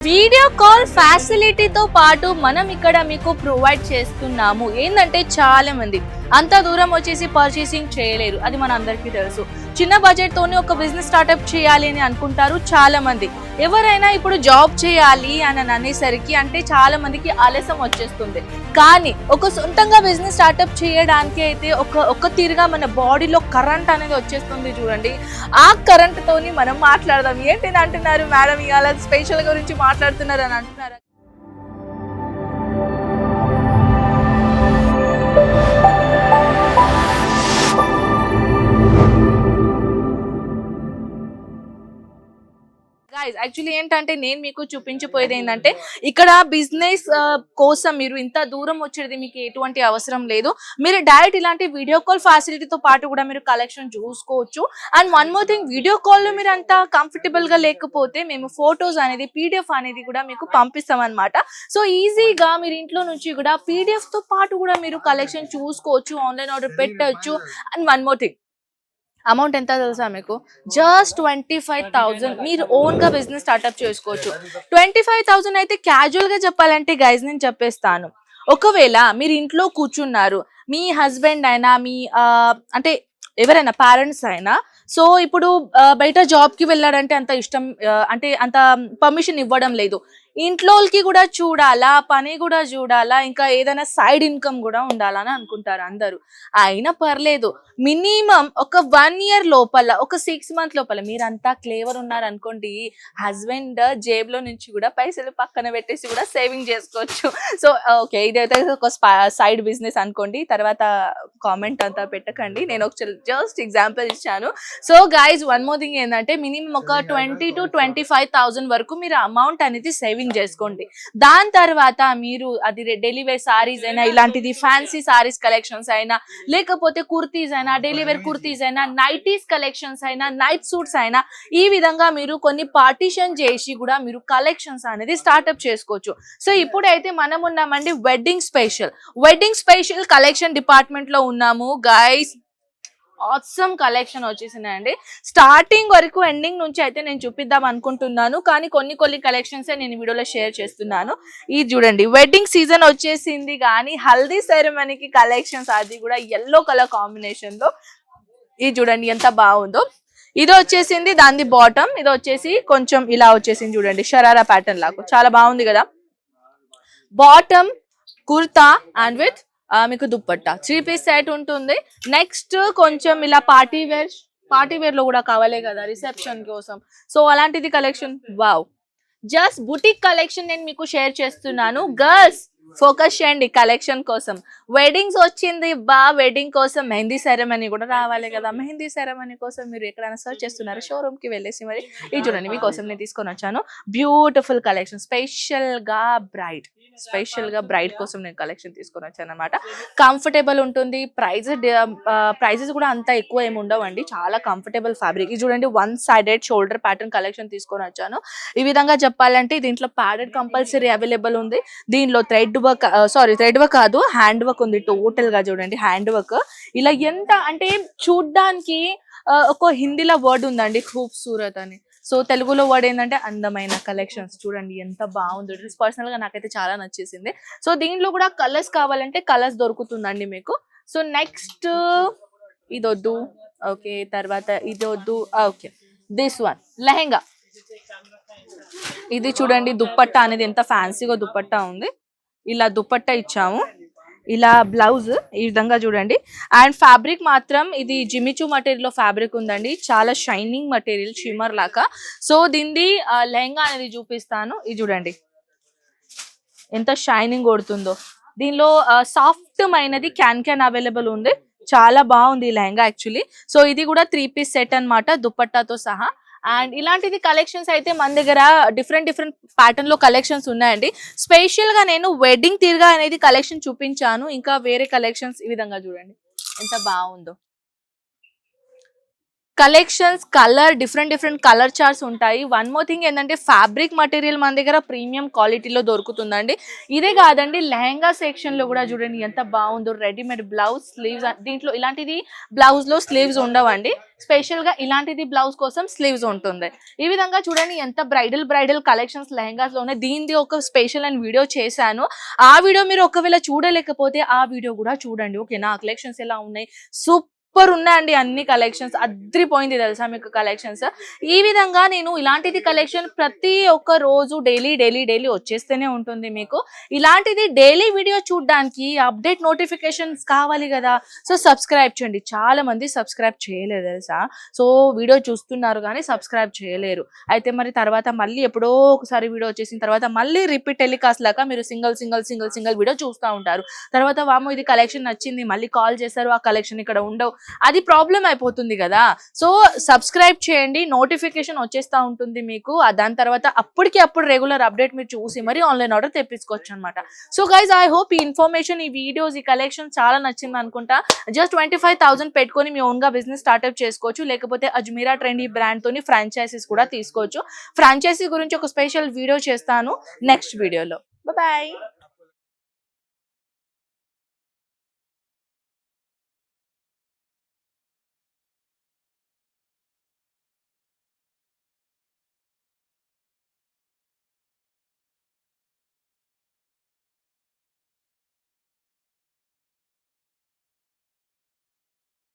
Video call ఫ్యాసిలిటీతో పాటు మనం ఇక్కడ మీకు ప్రొవైడ్ చేస్తున్నాము. ఏంటంటే చాలా మంది అంత దూరం వచ్చేసి పర్చేసింగ్ చేయలేరు. అది మన అందరికీ తెలుసు. చిన్న బడ్జెట్ తోని ఒక బిజినెస్ స్టార్ట్అప్ చేయాలి అని అనుకుంటారు చాలా మంది ఎవరైనా ఇప్పుడు జాబ్ చేయాలి అని అనేసరికి అంటే చాలా మందికి ఆలస్యం వచ్చేస్తుంది. కానీ ఒక సొంతంగా బిజినెస్ స్టార్ట్అప్ చేయడానికి అయితే ఒక ఒక తీరుగా మన బాడీలో కరెంట్ అనేది వచ్చేస్తుంది చూడండి. ఆ కరెంట్తోని మనం మాట్లాడదాం. ఏంటిది అంటున్నారు మేడం? ఇవాళ స్పెషల్ గురించి మాట్లాడుతున్నారు అని అంటున్నారు? యాక్చువల్లీ ఏంటంటే నేను మీకు చూపించిపోయేది ఏంటంటే ఇక్కడ బిజినెస్ కోసం మీరు ఇంత దూరం వచ్చేది మీకు ఎటువంటి అవసరం లేదు. మీరు డైరెక్ట్ ఇలాంటి వీడియో కాల్ ఫెసిలిటీతో పాటు కూడా మీరు కలెక్షన్ చూసుకోవచ్చు. And one more thing video కాల్లో మీరు అంత కంఫర్టబుల్గా లేకపోతే మేము ఫొటోస్ అనేది పీడిఎఫ్ అనేది కూడా మీకు పంపిస్తాం అనమాట సో ఈజీగా మీరు ఇంట్లో నుంచి కూడా పీడిఎఫ్తో పాటు కూడా మీరు కలెక్షన్ చూసుకోవచ్చు ఆన్లైన్ ఆర్డర్ పెట్టచ్చు. And one more thing amount ఎంత తెలుసా మీకు? జస్ట్ ట్వంటీ ఫైవ్ థౌజండ్ మీరు ఓన్గా బిజినెస్ స్టార్ట్అప్ చేసుకోవచ్చు. ట్వంటీ ఫైవ్ థౌజండ్ అయితే క్యాజువల్గా చెప్పాలంటే గైజ్ నేను చెప్పేస్తాను. ఒకవేళ మీరు ఇంట్లో కూర్చున్నారు మీ హస్బెండ్ అయినా మీ అంటే ఎవరైనా పేరెంట్స్ అయినా సో ఇప్పుడు బయట జాబ్కి వెళ్ళాడంటే అంత ఇష్టం అంటే అంత పర్మిషన్ ఇవ్వడం లేదు. ఇంట్లోకి కూడా చూడాలా పని కూడా చూడాలా ఇంకా ఏదైనా సైడ్ ఇన్కమ్ కూడా ఉండాలని అనుకుంటారు అందరూ. అయినా పర్లేదు మినిమం ఒక వన్ ఇయర్ లోపల ఒక సిక్స్ మంత్ లోపల మీరంతా క్లేవర్ ఉన్నారు అనుకోండి హస్బెండ్ జేబులో నుంచి కూడా పైసలు పక్కన పెట్టేసి కూడా సేవింగ్ చేసుకోవచ్చు. సో ఓకే ఇదైతే ఒక సైడ్ బిజినెస్ అనుకోండి తర్వాత కామెంట్ అంతా పెట్టకండి. నేను ఒక జస్ట్ ఎగ్జాంపుల్ ఇచ్చాను. So guys one more thing ఏంటంటే మినిమం ఒక twenty to twenty five thousand వరకు మీరు అమౌంట్ అనేది సేవింగ్ చేసుకోండి. దాని తర్వాత మీరు అది డైలీ వేర్ సారీస్ అయినా ఇలాంటిది ఫ్యాన్సీ సారీస్ కలెక్షన్స్ అయినా లేకపోతే కుర్తీస్ అయినా డైలీ వేర్ కుర్తీస్ అయినా నైటీస్ కలెక్షన్స్ అయినా నైట్ సూట్స్ అయినా ఈ విధంగా మీరు కొన్ని పార్టీషన్ చేసి కూడా మీరు కలెక్షన్స్ అనేది స్టార్ట్అప్ చేసుకోవచ్చు. సో ఇప్పుడైతే మనం ఉన్నామండి wedding special wedding special collection డిపార్ట్మెంట్లో ఉన్నాము. గైస్ ఆసమ్ కలెక్షన్ వచ్చేసినాయండి స్టార్టింగ్ వరకు ఎండింగ్ నుంచి అయితే నేను చూపిద్దాం అనుకుంటున్నాను. కానీ కొన్ని కొన్ని కలెక్షన్స్ నేను వీడియోలో షేర్ చేస్తున్నాను. ఇది చూడండి వెడ్డింగ్ సీజన్ వచ్చేసింది కానీ హల్దీ సెరమనీకి కలెక్షన్స్ అది కూడా ఎల్లో కలర్ కాంబినేషన్లో. ఇది చూడండి ఎంత బాగుందో. ఇది వచ్చేసింది దాని బాటమ్ ఇది వచ్చేసి కొంచెం ఇలా వచ్చేసింది చూడండి షరారా ప్యాటర్న్ లాగా. చాలా బాగుంది కదా. బాటమ్ కుర్తా అండ్ విత్ మీకు దుప్పట్టా. త్రీ పీస్ సెట్ ఉంటుంది. నెక్స్ట్ కొంచెం ఇలా పార్టీ వేర్ పార్టీ వేర్లో కూడా కావాలే కదా రిసెప్షన్ కోసం. సో అలాంటిది collection wow just boutique collection నేను మీకు షేర్ చేస్తున్నాను. గర్ల్స్ ఫోకస్ చేయండి కలెక్షన్ కోసం. వెడ్డింగ్స్ వచ్చింది బా వెడ్డింగ్ కోసం మెహందీ సెరమనీ కూడా రావాలి కదా. మెహందీ సెరమనీ కోసం మీరు ఎక్కడైనా సర్చ్ చేస్తున్నారు? షోరూమ్కి వెళ్ళేసి మరి ఇది చూడండి మీకోసం నేను తీసుకొని వచ్చాను. బ్యూటిఫుల్ కలెక్షన్ స్పెషల్గా బ్రైట్ స్పెషల్గా బ్రైడ్ కోసం నేను కలెక్షన్ తీసుకొని వచ్చాను అనమాట కంఫర్టబుల్ ఉంటుంది ప్రైజెస్ ప్రైజెస్ కూడా అంత ఎక్కువ ఏమి ఉండవండి. చాలా కంఫర్టబుల్ ఫ్యాబ్రిక్. ఇది చూడండి one sided shoulder pattern collection తీసుకొని వచ్చాను. ఈ విధంగా చెప్పాలంటే దీంట్లో ప్యాడెడ్ కంపల్సరీ అవైలబుల్ ఉంది. దీనిలో thread work sorry thread work కాదు హ్యాండ్ వర్క్ ఉంది టోటల్గా చూడండి హ్యాండ్ వర్క్. ఇలా ఎంత అంటే చూడ్డానికి ఒక హిందీలో వర్డ్ ఉందండి ఖూబ్సూరత్ అని. సో తెలుగులో వర్డ్ ఏంటంటే అందమైన కలెక్షన్స్. చూడండి ఎంత బాగుందో. డ్రెస్ పర్సనల్గా నాకైతే చాలా నచ్చేసింది. సో దీనిలో కూడా కలర్స్ కావాలంటే కలర్స్ దొరుకుతుందండి మీకు. సో నెక్స్ట్ ఇది వద్దు ఓకే తర్వాత ఇది వద్దు ఓకే దిస్ వన్ లెహెంగా. ఇది చూడండి దుప్పట్టా అనేది ఎంత ఫ్యాన్సీగా దుప్పట్టా ఉంది. ఇలా దుప్పట్టా ఇచ్చాము. ఇలా బ్లౌజ్ ఈ విధంగా చూడండి. అండ్ ఫ్యాబ్రిక్ మాత్రం ఇది జిమిచూ మటీరియల్లో ఫ్యాబ్రిక్ ఉందండి. చాలా షైనింగ్ మటీరియల్ షిమర్ లాగా. సో దీనిది లెహంగా అనేది చూపిస్తాను. ఇది చూడండి. ఎంత షైనింగ్ కొడుతుందో. దీనిలో సాఫ్ట్ మైనది క్యాన్ క్యాన్ అవైలబుల్ ఉంది. చాలా బాగుంది ఈ లెహంగా యాక్చువల్లీ సో ఇది కూడా త్రీ పీస్ సెట్ అన్నమాట. దుపట్టాతో సహా. అండ్ ఇలాంటిది కలెక్షన్స్ అయితే మన దగ్గర డిఫరెంట్ డిఫరెంట్ ప్యాటర్న్లో కలెక్షన్స్ ఉన్నాయండి. స్పెషల్గా నేను వెడ్డింగ్ తీరుగా అనేది కలెక్షన్ చూపించాను. ఇంకా వేరే కలెక్షన్స్ ఈ విధంగా చూడండి. ఎంత బాగుందో. Collections colour different different colour charts ఉంటాయి. వన్ మోర్ థింగ్ ఏంటంటే ఫ్యాబ్రిక్ మటీరియల్ మన దగ్గర ప్రీమియం క్వాలిటీలో దొరుకుతుందండి. ఇదే కాదండి లెహంగా సెక్షన్లో కూడా చూడండి ఎంత బాగుందో రెడీమేడ్ బ్లౌజ్ స్లీవ్స్ దీంట్లో ఇలాంటిది బ్లౌజ్లో స్లీవ్స్ ఉండవండి. స్పెషల్గా ఇలాంటిది బ్లౌజ్ కోసం స్లీవ్స్ ఉంటుంది. ఈ విధంగా చూడండి ఎంత బ్రైడల్ బ్రైడల్ కలెక్షన్స్ లెహంగాస్లో ఉన్నాయి దీనిది ఒక స్పెషల్ అండ్ వీడియో చేశాను. ఆ వీడియో మీరు ఒకవేళ చూడలేకపోతే ఆ వీడియో కూడా చూడండి ఓకే నా కలెక్షన్స్ ఎలా ఉన్నాయి? సూపర్ సూపర్ ఉన్నాయండి అన్ని కలెక్షన్స్ అద్రిపోయింది తెలుసా మీకు కలెక్షన్స్ ఈ విధంగా నేను ఇలాంటిది కలెక్షన్ ప్రతి ఒక్క రోజు డైలీ డైలీ డైలీ వచ్చేస్తూనే ఉంటుంది మీకు. ఇలాంటిది డైలీ వీడియో చూడడానికి అప్డేట్ నోటిఫికేషన్స్ కావాలి కదా. సో సబ్స్క్రైబ్ చేయండి. చాలా మంది సబ్స్క్రైబ్ చేయలేదు తెలుసా? సో వీడియో చూస్తున్నారు కానీ సబ్స్క్రైబ్ చేయలేరు. అయితే మరి తర్వాత మళ్ళీ ఎప్పుడో ఒకసారి వీడియో వచ్చేసిన తర్వాత మళ్ళీ రిపీట్ టెలికాస్ట్ లాగా మీరు single single single single video చూస్తూ ఉంటారు. తర్వాత వాము ఇది కలెక్షన్ నచ్చింది మళ్ళీ కాల్ చేస్తారు ఆ కలెక్షన్ ఇక్కడ ఉండవు. అది ప్రాబ్లం అయిపోతుంది కదా. సో సబ్స్క్రైబ్ చేయండి. నోటిఫికేషన్ వచ్చేస్తూ ఉంటుంది మీకు. దాని తర్వాత అప్పటికి అప్పుడు రెగ్యులర్ అప్డేట్ మీరు చూసి మరి ఆన్లైన్ ఆర్డర్ తెప్పించుకోవచ్చు అనమాట సో గైజ్ ఐ హోప్ ఈ ఇన్ఫర్మేషన్ ఈ వీడియోస్ ఈ కలెక్షన్ చాలా నచ్చింది అనుకుంటా. జస్ట్ ట్వంటీ ఫైవ్ థౌసండ్ పెట్టుకొని మీ ఓన్గా బిజినెస్ స్టార్ట్అప్ చేసుకోవచ్చు. లేకపోతే అజ్మీరా ట్రెండ్ ఈ బ్రాండ్ తోని ఫ్రాంచైజీస్ కూడా తీసుకోవచ్చు. ఫ్రాంచైజీ గురించి ఒక స్పెషల్ వీడియో చేస్తాను నెక్స్ట్ వీడియోలో బాయ్